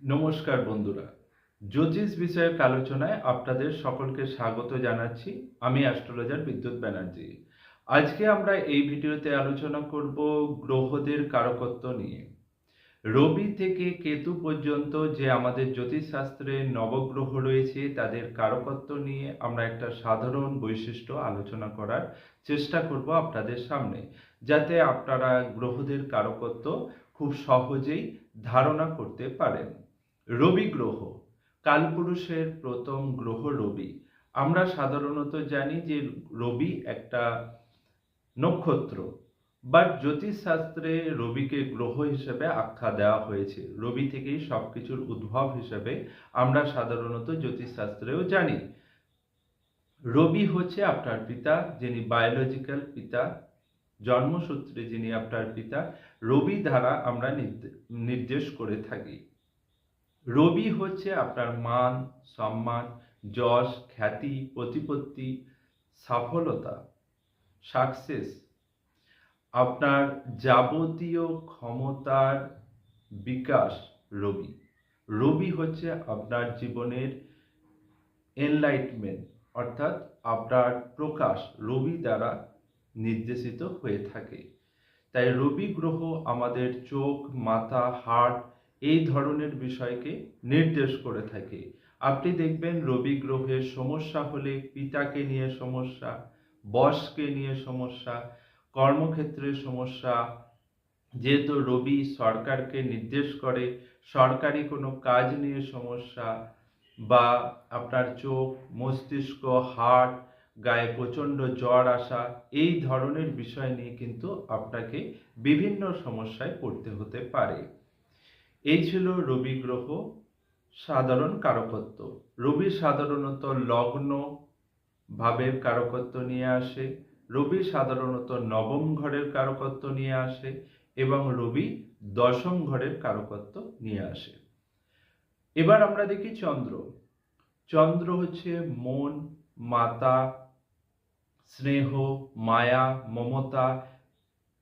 নমস্কার বন্ধুরা। জ্যোতিষ বিষয়ক আলোচনায় আপনাদের সকলকে স্বাগত জানাচ্ছি। আমি অ্যাস্ট্রোলজার বিদ্যুৎ ব্যানার্জি। আজকে আমরা এই ভিডিওতে আলোচনা করব গ্রহদের কারকত্ব নিয়ে। রবি থেকে কেতু পর্যন্ত যে আমাদের জ্যোতিষশাস্ত্রে নবগ্রহ রয়েছে, তাদের কারকত্ব নিয়ে আমরা একটা সাধারণ বৈশিষ্ট্য আলোচনা করার চেষ্টা করব আপনাদের সামনে, যাতে আপনারা গ্রহদের কারকত্ব খুব সহজেই ধারণা করতে পারেন। রবি গ্রহ। কালপুরুষের প্রথম গ্রহ রবি। আমরা সাধারণত জানি যে রবি একটা নক্ষত্র বাট জ্যোতিষশাস্ত্রে রবিকে গ্রহ হিসেবে আখ্যা দেওয়া হয়েছে। রবি থেকেই সব কিছুর উদ্ভব হিসেবে আমরা সাধারণত জ্যোতিষশাস্ত্রেও জানি। রবি হচ্ছে আপনার পিতা, যিনি বায়োলজিক্যাল পিতা, জন্মসূত্রে যিনি আপনার পিতা। রবি দ্বারা আমরা নির্দে- নির্দেশ করে থাকি। রবি হচ্ছে আপনার মান, সম্মান, যশ, খ্যাতি, প্রতিপত্তি, সফলতা সাকসেস আপনার যাবতীয় ক্ষমতার বিকাশ রবি। রবি হচ্ছে আপনার জীবনের এনলাইটমেন্ট অর্থাৎ আপনার প্রকাশ, রবি দ্বারা নির্দেশিত হয়ে থাকে। তাই রবি গ্রহ আমাদের চোখ, মাথা হার্ট এই ধরনের বিষয়কে নির্দেশ করে থাকে। আপনি দেখবেন রবি গ্রহের সমস্যা হলে পিতাকে নিয়ে সমস্যা, বসকে নিয়ে সমস্যা কর্মক্ষেত্রে সমস্যা। যেহেতু রবি সরকারকে নির্দেশ করে, সরকারি কোনো কাজ নিয়ে সমস্যা বা আপনার চোখ, মস্তিষ্ক, হার্ট, গায়ে প্রচণ্ড জ্বর আসা, এই ধরনের বিষয় নিয়ে কিন্তু আপনাকে বিভিন্ন সমস্যায় পড়তে হতে পারে। এই ছিল রবি গ্রহ, সাধারণ কারকত্ব। রবি সাধারণত লগ্ন ভাবের কারকত্ব নিয়ে আসে, রবি সাধারণত নবম ঘরের কারকত্ব নিয়ে আসে এবং রবি দশম ঘরের কারকত্ব নিয়ে আসে। এবার আমরা দেখি চন্দ্র। চন্দ্র হচ্ছে মন, মাতা, স্নেহ, মায়া, মমতা,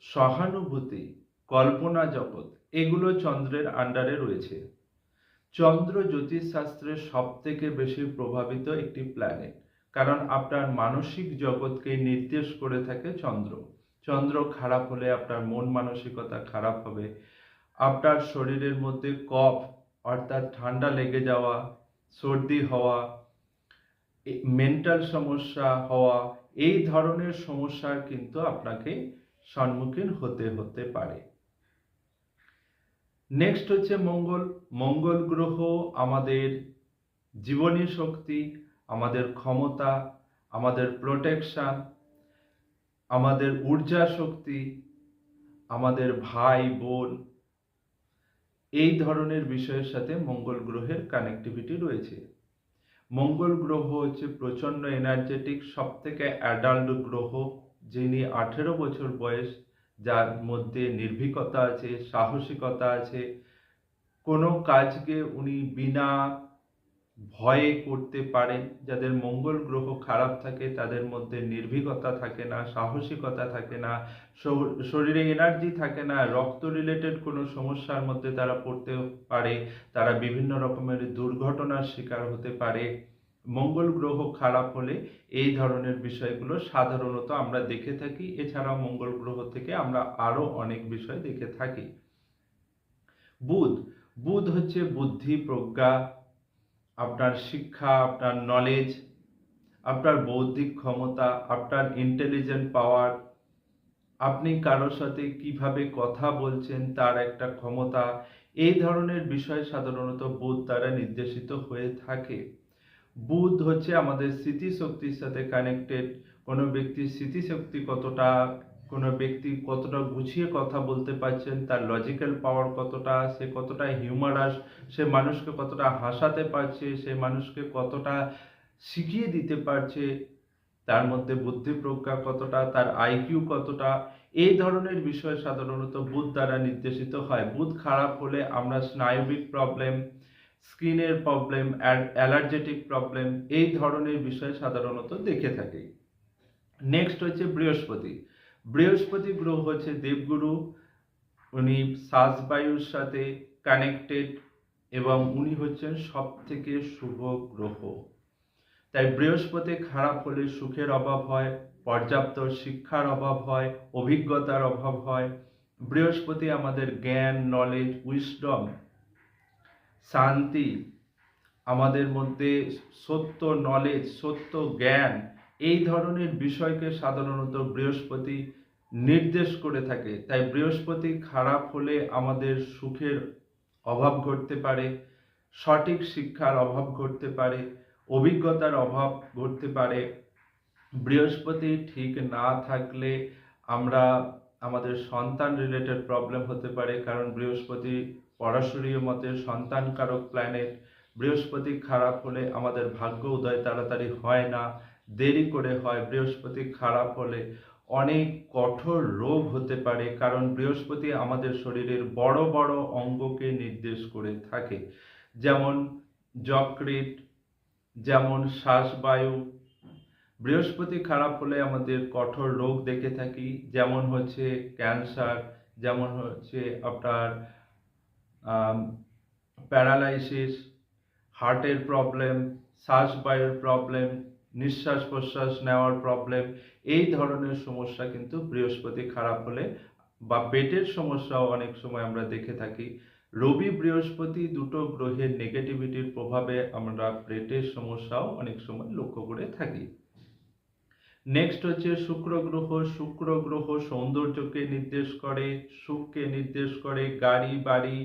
সহানুভূতি, কল্পনা জগৎ। এগুলো চন্দ্রের আন্ডারে রয়েছে। চন্দ্র জ্যোতিষশাস্ত্রের সব থেকে বেশি প্রভাবিত একটি প্ল্যানেট কারণ আপনার মানসিক জগৎকে নির্দেশ করে থাকে চন্দ্র। চন্দ্র খারাপ হলে আপনার মন মানসিকতা খারাপ হবে, আপনার শরীরের মধ্যে কফ, অর্থাৎ ঠান্ডা লেগে যাওয়া, সর্দি হওয়া মেন্টাল সমস্যা হওয়া, এই ধরনের সমস্যার কিন্তু আপনাকে সম্মুখীন হতে হতে পারে। নেক্সট হচ্ছে মঙ্গল। মঙ্গল গ্রহ আমাদের জীবনী শক্তি, আমাদের ক্ষমতা, আমাদের প্রোটেকশান আমাদের ঊর্জা শক্তি, আমাদের ভাই, বোন, এই ধরনের বিষয়ের সাথে মঙ্গল গ্রহের কানেক্টিভিটি রয়েছে। মঙ্গল গ্রহ হচ্ছে প্রচণ্ড এনার্জেটিক সব থেকে অ্যাডাল্ট গ্রহ যিনি আঠেরো বছর বয়স যার মধ্যে নির্ভীকতা আছে, সাহসিকতা আছে, কোনো কাজকে উনি বিনা ভয়ে করতে পারেন। যাদের মঙ্গল গ্রহ খারাপ থাকে, তাদের মধ্যে নির্ভীকতা থাকে না, সাহসিকতা থাকে না শরীরে এনার্জি থাকে না, রক্ত রিলেটেড কোনো সমস্যার মধ্যে তারা পড়তে পারে, তারা বিভিন্ন রকমের দুর্ঘটনার শিকার হতে পারে। মঙ্গল গ্রহ খারাপ হলে এই ধরনের বিষয়গুলো সাধারণত আমরা দেখে থাকি। এছাড়াও মঙ্গল গ্রহ থেকে আমরা আরও অনেক বিষয় দেখে থাকি। বুধ বুধ হচ্ছে বুদ্ধি, প্রজ্ঞা, আপনার শিক্ষা, আপনার নলেজ আপনার বৌদ্ধিক ক্ষমতা, আপনার ইন্টেলিজেন্ট পাওয়ার আপনি কারোর সাথে কীভাবে কথা বলছেন, তার একটা ক্ষমতা। এই ধরনের বিষয় সাধারণত বুধ দ্বারা নির্দেশিত হয়ে থাকে। বুধ হচ্ছে আমাদের স্মৃতিশক্তির সাথে কানেক্টেড কোনো ব্যক্তির স্মৃতিশক্তি কতটা, কোনো ব্যক্তি কতটা গুছিয়ে কথা বলতে পারছেন, তার লজিক্যাল পাওয়ার কতটা, সে কতটা হিউমারাস সে মানুষকে কতটা হাসাতে পারছে, সে মানুষকে কতটা শিখিয়ে দিতে পারছে, তার মধ্যে বুদ্ধি প্রজ্ঞা কতটা, তার আইকিউ কতটা, এই ধরনের বিষয় সাধারণত বুধ দ্বারা নির্দেশিত হয়। বুধ খারাপ হলে আমরা স্নায়বিক প্রবলেম স্কিনের প্রবলেম অ্যালার্জেটিক প্রবলেম, এই ধরনের বিষয় সাধারণত দেখে থাকি। নেক্সট হচ্ছে বৃহস্পতি। বৃহস্পতি গ্রহ হচ্ছে দেবগুরু। উনি শ্বাসবায়ুর সাথে কানেক্টেড এবং উনি হচ্ছেন সব থেকে শুভ গ্রহ। তাই বৃহস্পতি খারাপ হলে সুখের অভাব হয়, পর্যাপ্ত শিক্ষার অভাব হয়, অভিজ্ঞতার অভাব হয়। বৃহস্পতি আমাদের জ্ঞান নলেজ উইসডম শান্তি, আমাদের মধ্যে সত্য নলেজ সত্য জ্ঞান, এই ধরনের বিষয়কে সাধারণত বৃহস্পতি নির্দেশ করে থাকে। তাই বৃহস্পতি খারাপ হলে আমাদের সুখের অভাব ঘটতে পারে, সঠিক শিক্ষার অভাব ঘটতে পারে, অভিজ্ঞতার অভাব ঘটতে পারে। বৃহস্পতি ঠিক না থাকলে আমরা আমাদের সন্তান রিলেটেড প্রবলেম হতে পারে, কারণ বৃহস্পতি পরাশরীয় মতে সন্তানকারক প্ল্যানেট বৃহস্পতি খারাপ হলে আমাদের ভাগ্য উদয় তাড়াতাড়ি হয় না, দেরি করে হয়, বৃহস্পতি খারাপ হলে অনেক কঠোর রোগ হতে পারে, কারণ বৃহস্পতি আমাদের শরীরের বড় বড় অঙ্গকে নির্দেশ করে থাকে। যেমন যকৃত যেমন শ্বাসবায়ু। বৃহস্পতি খারাপ হলে আমাদের কঠোর রোগ দেখে থাকি, যেমন হচ্ছে ক্যান্সার, যেমন হচ্ছে আপনার প্যারালাইসিস হার্টের প্রবলেম শ্বাসবায়ুর প্রবলেম নিঃশ্বাস প্রশ্বাস নেওয়ার প্রবলেম এই ধরনের সমস্যা কিন্তু বৃহস্পতি খারাপ হলে বা পেটের সমস্যাও অনেক সময় আমরা দেখে থাকি। রবি বৃহস্পতি দুটো গ্রহের নেগেটিভিটির প্রভাবে আমরা পেটের সমস্যাও অনেক সময় লক্ষ্য করে থাকি। নেক্সট হচ্ছে শুক্র গ্রহ। শুক্র গ্রহ সৌন্দর্যকে নির্দেশ করে, সুখকে নির্দেশ করে গাড়ি বাড়ি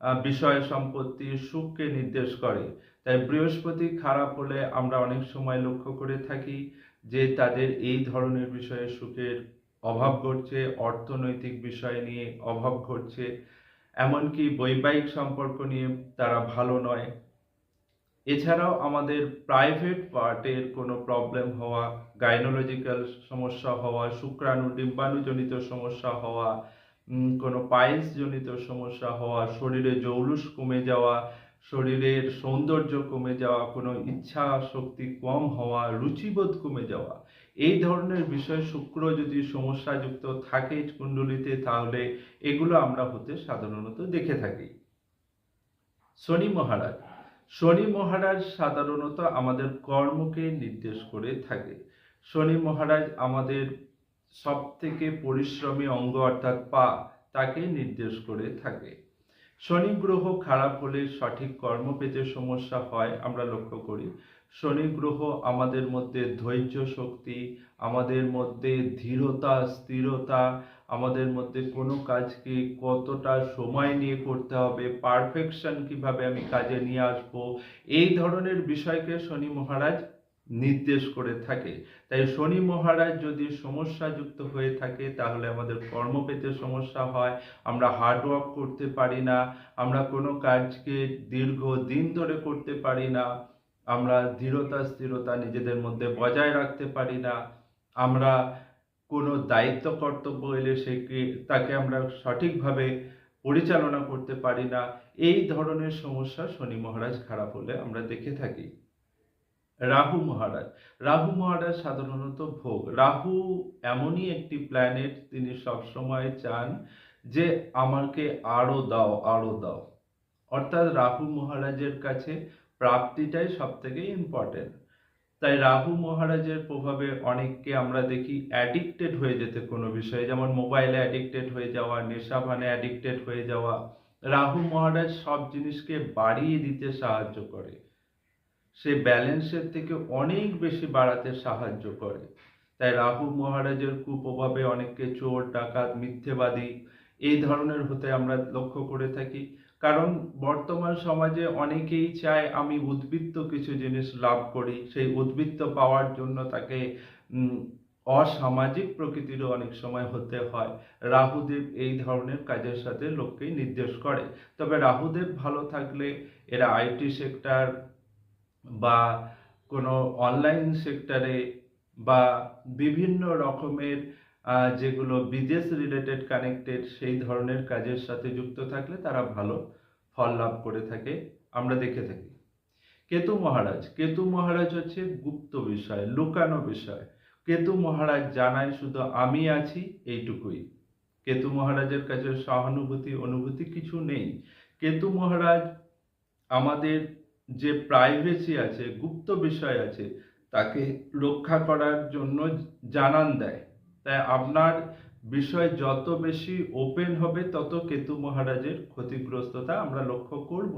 বিষয় সম্পত্তি সুখকে নির্দেশ করে। তাই বৃহস্পতি খারাপ হলে আমরা অনেক সময় লক্ষ্য করে থাকি যে তাদের এই ধরনের বিষয়ে সুখের অভাব ঘটছে, অর্থনৈতিক বিষয় নিয়ে অভাব ঘটছে, এমনকি বৈবাহিক সম্পর্ক নিয়ে তারা ভালো নয়। এছাড়াও আমাদের প্রাইভেট পার্টের কোনো প্রবলেম হওয়া গাইনোলজিক্যাল সমস্যা হওয়া, শুক্রাণু, ডিম্বাণুজনিত সমস্যা হওয়া কোনো পাইলস জনিত সমস্যা হওয়া, শরীরে জৌলুস কমে যাওয়া, শরীরের সৌন্দর্য কমে যাওয়া, কোনো ইচ্ছা শক্তি কম হওয়া, রুচিবোধ কমে যাওয়া, এই ধরনের বিষয় শুক্র যদি সমস্যাযুক্ত থাকে কুণ্ডলিতে, তাহলে এগুলো আমরা হতে সাধারণত দেখে থাকি। শনি মহারাজ শনি মহারাজ সাধারণত আমাদের কর্মকে নির্দেশ করে থাকে। শনি মহারাজ আমাদের সব থেকে পরিশ্রমী অঙ্গ অর্থাৎ পা তাকে নির্দেশ করে থাকে। শনি গ্রহ খারাপ হলে সঠিক কর্ম পেতে সমস্যা হয়, আমরা লক্ষ্য করি। শনি গ্রহ আমাদের মধ্যে ধৈর্য শক্তি, আমাদের মধ্যে ধীরতা, স্থিরতা, আমাদের মধ্যে কোনো কাজকে কতটা সময় নিয়ে করতে হবে পারফেকশন কীভাবে আমি কাজে নিয়ে আসব, এই ধরনের বিষয়কে শনি মহারাজ নির্দেশ করে থাকে। তাই শনি মহারাজ যদি সমস্যাযুক্ত হয়ে থাকে, তাহলে আমাদের কর্ম পেতে সমস্যা হয়। আমরা হার্ডওয়ার্ক করতে পারি না। আমরা কোনো কাজকে দীর্ঘ দিন ধরে করতে পারি না। আমরা দৃঢ়তা, স্থিরতা নিজেদের মধ্যে বজায় রাখতে পারি না। আমরা কোনো দায়িত্ব, কর্তব্য এলে সেকে, তাকে আমরা সঠিকভাবে পরিচালনা করতে পারি না। এই ধরনের সমস্যা শনি মহারাজ খারাপ হলে আমরা দেখে থাকি। রাহু মহারাজ। রাহু মহারাজ সাধারণত ভোগ। রাহু এমনই একটি প্ল্যানেট তিনি সবসময় চান যে আমাকে আরও দাও আরও দাও। অর্থাৎ রাহু মহারাজের কাছে প্রাপ্তিটাই সব থেকে ইম্পর্টেন্ট তাই রাহু মহারাজের প্রভাবে অনেককে আমরা দেখি অ্যাডিক্টেড হয়ে যেতে কোনো বিষয়ে। যেমন মোবাইলে অ্যাডিক্টেড হয়ে যাওয়া নেশা নেশাভানে অ্যাডিক্টেড হয়ে যাওয়া। রাহু মহারাজ সব জিনিসকে বাড়িয়ে দিতে সাহায্য করে। সে ব্যালেন্সের থেকে অনেক বেশি বাড়াতে সাহায্য করে। তাই রাহু মহারাজের কুপ্রভাবে অনেককে চোর, ডাকাত, মিথ্যেবাদী এই ধরনের হতে আমরা লক্ষ্য করে থাকি। কারণ বর্তমান সমাজে অনেকেই চায় আমি উদ্বৃত্ত কিছু জিনিস লাভ করি, সেই উদ্বৃত্ত পাওয়ার জন্য তাকে অসামাজিক প্রকৃতিরও অনেক সময় হতে হয়। রাহুদেব এই ধরনের কাজের সাথে লোককে নির্দেশ করে। তবে রাহুদেব ভালো থাকলে এরা আইটি সেক্টর বা কোনো অনলাইন সেক্টরে বা বিভিন্ন রকমের যেগুলো বিদেশ রিলেটেড কানেক্টেড সেই ধরনের কাজের সাথে যুক্ত থাকলে তারা ভালো ফল লাভ করে থাকে, আমরা দেখে থাকি। কেতু মহারাজ কেতু মহারাজ হচ্ছে গুপ্ত বিষয়, লুকানো বিষয়। কেতু মহারাজ জানায় শুধু আমি আছি, এইটুকুই। কেতু মহারাজের কাছে সহানুভূতি, অনুভূতি কিছু নেই। কেতু মহারাজ আমাদের যে প্রাইভেসি আছে, গুপ্ত বিষয় আছে, তাকে রক্ষা করার জন্য জানান দেয়। তাই আপনার বিষয় যত বেশি ওপেন হবে, তত কেতু মহারাজের ক্ষতিগ্রস্ততা আমরা লক্ষ্য করব।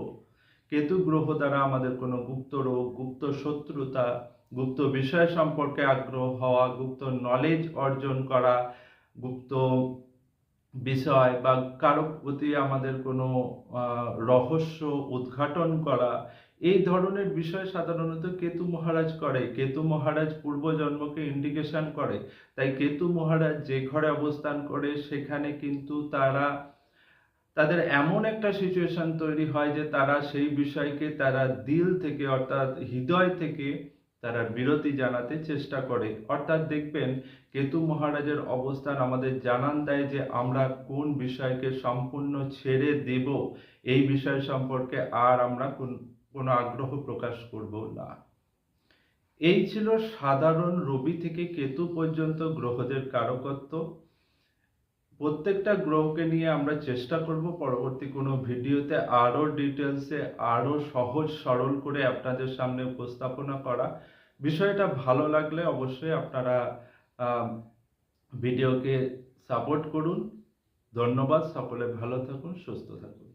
কেতু গ্রহ দ্বারা আমাদের কোনো গুপ্ত রোগ, গুপ্ত শত্রুতা, গুপ্ত বিষয় সম্পর্কে আগ্রহ হওয়া, গুপ্ত নলেজ অর্জন করা, গুপ্ত বিষয় বা কারও প্রতি আমাদের কোনো রহস্য উদ্ঘাটন করা এই ধরনের বিষয় সাধারণত কেতু মহারাজ করে। কেতু মহারাজ পূর্বজন্মকে ইন্ডিকেশন করে। তাই কেতু মহারাজ যে ঘরে অবস্থান করে, সেখানে কিন্তু তারা, তাদের এমন একটা সিচুয়েশন তৈরি হয় যে তারা সেই বিষয়কে তারা দিল থেকে অর্থাৎ হৃদয় থেকে তারা বিরতি জানাতে চেষ্টা করে। অর্থাৎ দেখবেন, কেতু মহারাজের অবস্থান আমাদের জানান দেয় যে আমরা কোন বিষয়কে সম্পূর্ণ ছেড়ে দেব, এই বিষয় সম্পর্কে আর আমরা কোন কোনো আগ্রহ প্রকাশ করব না। এই ছিল সাধারণ রবি থেকে কেতু পর্যন্ত গ্রহদের কারকত্ব। প্রত্যেকটা গ্রহকে নিয়ে আমরা চেষ্টা করব পরবর্তী কোনো ভিডিওতে আরও ডিটেলসে আরও সহজ সরল করে আপনাদের সামনে উপস্থাপনা করা। বিষয়টা ভালো লাগলে অবশ্যই আপনারা ভিডিওকে সাপোর্ট করুন। ধন্যবাদ, সকলে ভালো থাকুন, সুস্থ থাকুন।